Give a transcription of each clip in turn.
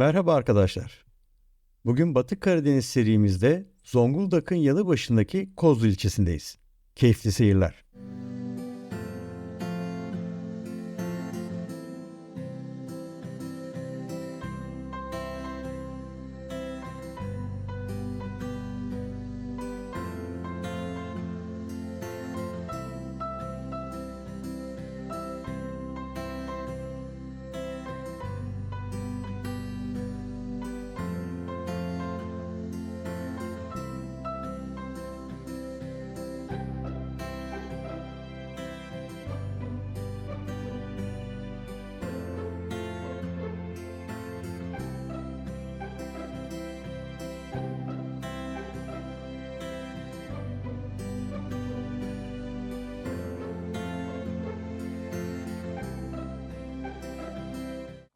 Merhaba arkadaşlar. Bugün Batı Karadeniz serimizde Zonguldak'ın yanı başındaki Kozlu ilçesindeyiz. Keyifli seyirler.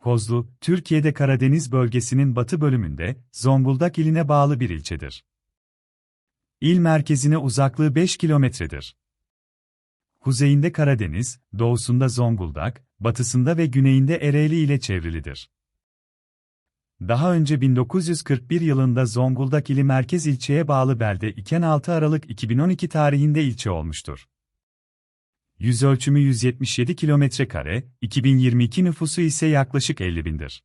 Kozlu, Türkiye'de Karadeniz bölgesinin batı bölümünde, Zonguldak iline bağlı bir ilçedir. İl merkezine uzaklığı 5 kilometredir. Kuzeyinde Karadeniz, doğusunda Zonguldak, batısında ve güneyinde Ereğli ile çevrilidir. Daha önce 1941 yılında Zonguldak ili merkez ilçeye bağlı belde iken 6 Aralık 2012 tarihinde ilçe olmuştur. Yüz ölçümü 177 kilometre kare, 2022 nüfusu ise yaklaşık 50 bindir.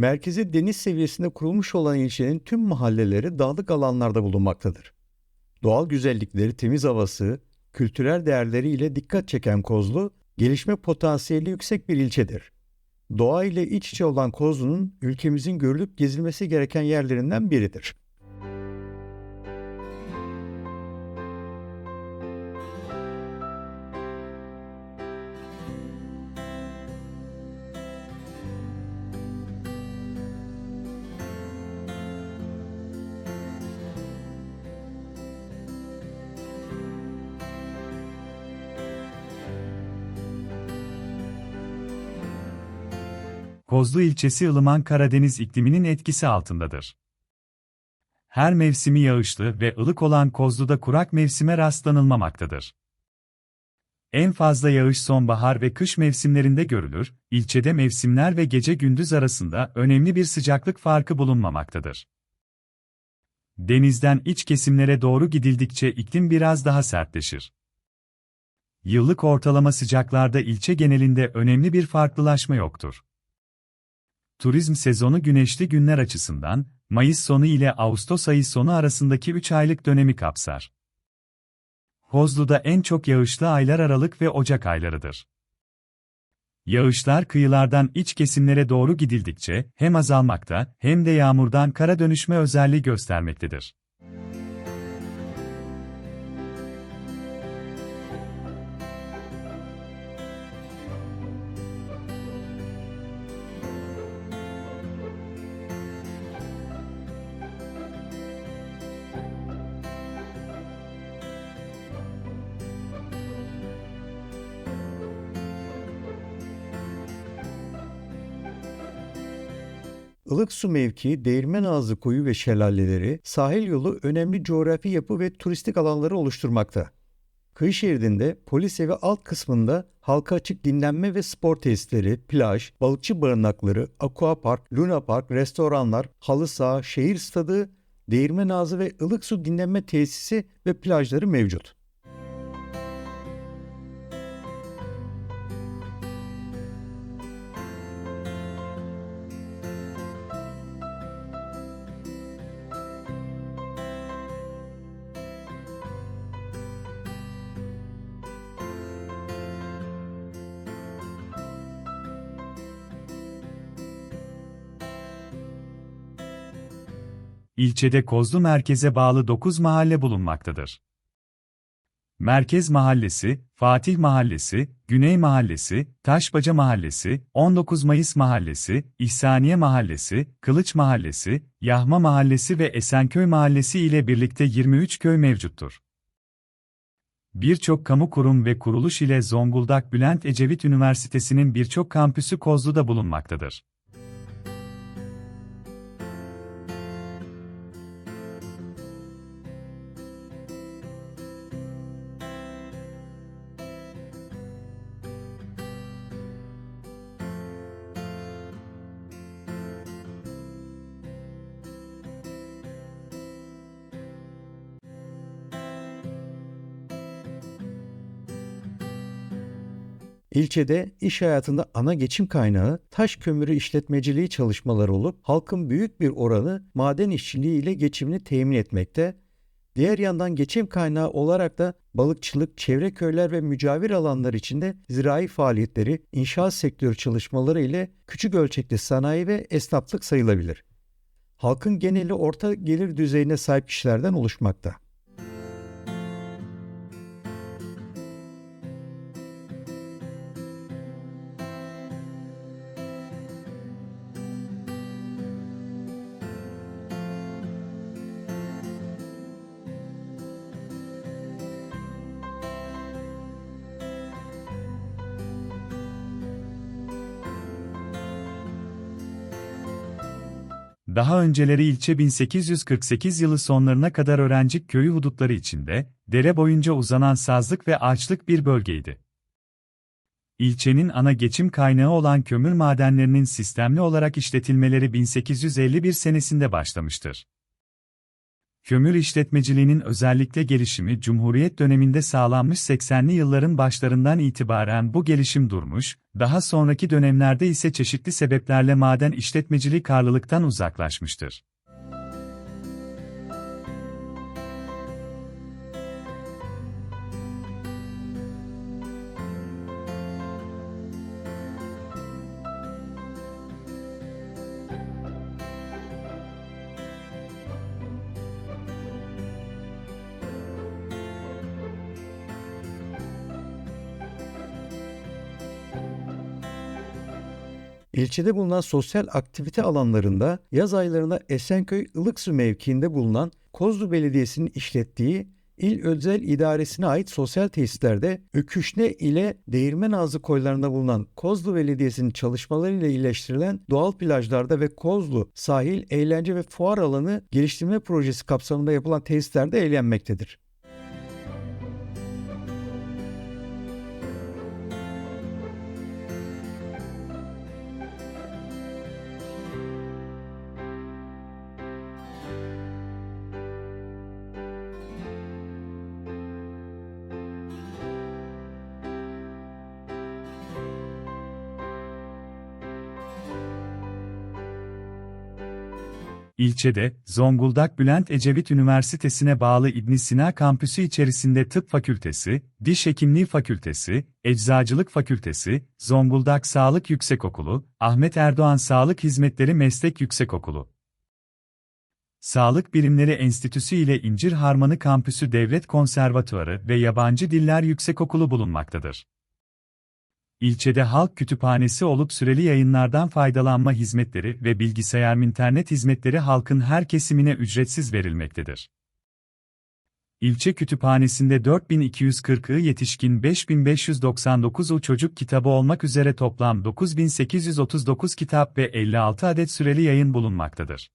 Merkezi deniz seviyesinde kurulmuş olan ilçenin tüm mahalleleri dağlık alanlarda bulunmaktadır. Doğal güzellikleri, temiz havası, kültürel değerleriyle dikkat çeken Kozlu, gelişme potansiyeli yüksek bir ilçedir. Doğa ile iç içe olan Kozlu'nun ülkemizin görülüp gezilmesi gereken yerlerinden biridir. Kozlu ilçesi ılıman Karadeniz ikliminin etkisi altındadır. Her mevsimi yağışlı ve ılık olan Kozlu'da kurak mevsime rastlanılmamaktadır. En fazla yağış sonbahar ve kış mevsimlerinde görülür, ilçede mevsimler ve gece gündüz arasında önemli bir sıcaklık farkı bulunmamaktadır. Denizden iç kesimlere doğru gidildikçe iklim biraz daha sertleşir. Yıllık ortalama sıcaklarda ilçe genelinde önemli bir farklılaşma yoktur. Turizm sezonu güneşli günler açısından, Mayıs sonu ile Ağustos ayı sonu arasındaki 3 aylık dönemi kapsar. Kozlu'da en çok yağışlı aylar Aralık ve Ocak aylarıdır. Yağışlar kıyılardan iç kesimlere doğru gidildikçe hem azalmakta hem de yağmurdan kara dönüşme özelliği göstermektedir. Ilık su mevkii, değirmen ağzı koyu ve şelaleleri, sahil yolu önemli coğrafi yapı ve turistik alanları oluşturmakta. Kıyı şeridinde polis evi alt kısmında halka açık dinlenme ve spor tesisleri, plaj, balıkçı barınakları, aquapark, luna park, restoranlar, halı saha, şehir stadı, değirmen ağzı ve ılık su dinlenme tesisi ve plajları mevcut. İlçede Kozlu merkeze bağlı 9 mahalle bulunmaktadır. Merkez Mahallesi, Fatih Mahallesi, Güney Mahallesi, Taşbaca Mahallesi, 19 Mayıs Mahallesi, İhsaniye Mahallesi, Kılıç Mahallesi, Yahma Mahallesi ve Esenköy Mahallesi ile birlikte 23 köy mevcuttur. Birçok kamu kurum ve kuruluş ile Zonguldak Bülent Ecevit Üniversitesi'nin birçok kampüsü Kozlu'da bulunmaktadır. İlçede iş hayatında ana geçim kaynağı taş kömürü işletmeciliği çalışmaları olup halkın büyük bir oranı maden işçiliği ile geçimini temin etmekte. Diğer yandan geçim kaynağı olarak da balıkçılık, çevre köyler ve mücavir alanlar içinde zirai faaliyetleri, inşaat sektörü çalışmaları ile küçük ölçekli sanayi ve esnaflık sayılabilir. Halkın geneli orta gelir düzeyine sahip kişilerden oluşmakta. Daha önceleri ilçe 1848 yılı sonlarına kadar Öğrencik köyü hudutları içinde, dere boyunca uzanan sazlık ve ağaçlık bir bölgeydi. İlçenin ana geçim kaynağı olan kömür madenlerinin sistemli olarak işletilmeleri 1851 senesinde başlamıştır. Kömür işletmeciliğinin özellikle gelişimi Cumhuriyet döneminde sağlanmış 80'li yılların başlarından itibaren bu gelişim durmuş, daha sonraki dönemlerde ise çeşitli sebeplerle maden işletmeciliği karlılıktan uzaklaşmıştır. İlçede bulunan sosyal aktivite alanlarında yaz aylarında Esenköy Ilıksu mevkiinde bulunan Kozlu Belediyesi'nin işlettiği İl Özel İdaresi'ne ait sosyal tesislerde Öküşne ile Değirmenazı koylarında bulunan Kozlu Belediyesi'nin çalışmalarıyla iyileştirilen doğal plajlarda ve Kozlu sahil, eğlence ve fuar alanı geliştirme projesi kapsamında yapılan tesislerde eğlenmektedir. İlçede, Zonguldak Bülent Ecevit Üniversitesi'ne bağlı İbn Sina kampüsü içerisinde Tıp Fakültesi, Diş Hekimliği Fakültesi, Eczacılık Fakültesi, Zonguldak Sağlık Yüksekokulu, Ahmet Erdoğan Sağlık Hizmetleri Meslek Yüksekokulu. Sağlık Bilimleri Enstitüsü ile İncir Harmanı Kampüsü Devlet Konservatuarı ve Yabancı Diller Yüksekokulu bulunmaktadır. İlçede halk kütüphanesi olup süreli yayınlardan faydalanma hizmetleri ve bilgisayar internet hizmetleri halkın her kesimine ücretsiz verilmektedir. İlçe kütüphanesinde 4240'ı yetişkin 5599'u çocuk kitabı olmak üzere toplam 9839 kitap ve 56 adet süreli yayın bulunmaktadır.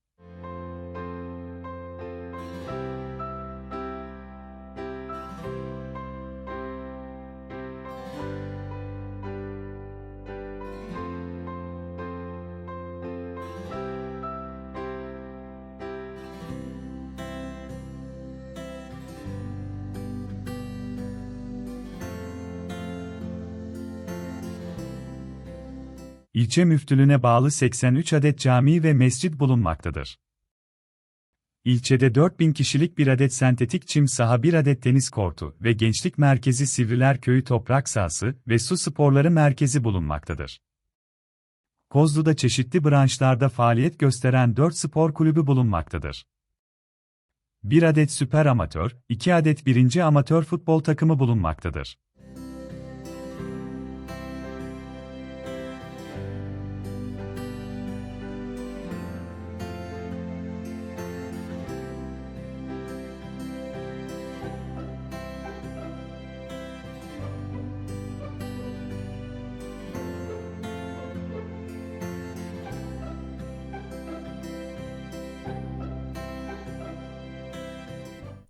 İlçe müftülüğüne bağlı 83 adet cami ve mescit bulunmaktadır. İlçede 4000 kişilik bir adet sentetik çim saha, bir adet tenis kortu ve gençlik merkezi Sivriler Köyü toprak sahası ve su sporları merkezi bulunmaktadır. Kozlu'da çeşitli branşlarda faaliyet gösteren 4 spor kulübü bulunmaktadır. 1 adet süper amatör, 2 adet birinci amatör futbol takımı bulunmaktadır.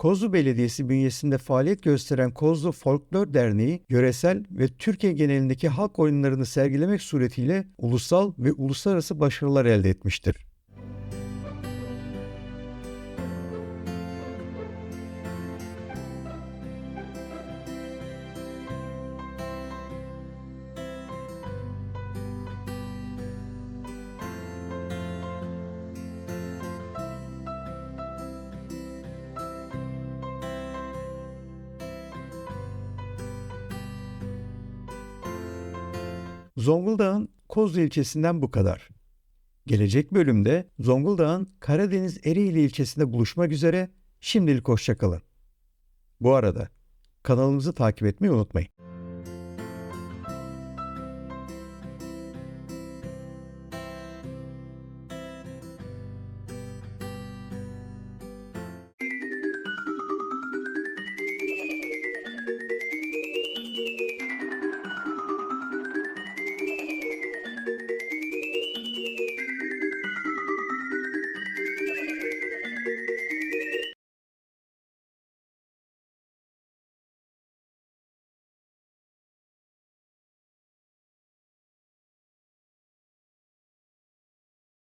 Kozlu Belediyesi bünyesinde faaliyet gösteren Kozlu Folklor Derneği, yöresel ve Türkiye genelindeki halk oyunlarını sergilemek suretiyle ulusal ve uluslararası başarılar elde etmiştir. Zonguldak'ın Kozlu ilçesinden bu kadar. Gelecek bölümde Zonguldak'ın Karadeniz Ereğli ilçesinde buluşmak üzere şimdilik hoşçakalın. Bu arada kanalımızı takip etmeyi unutmayın.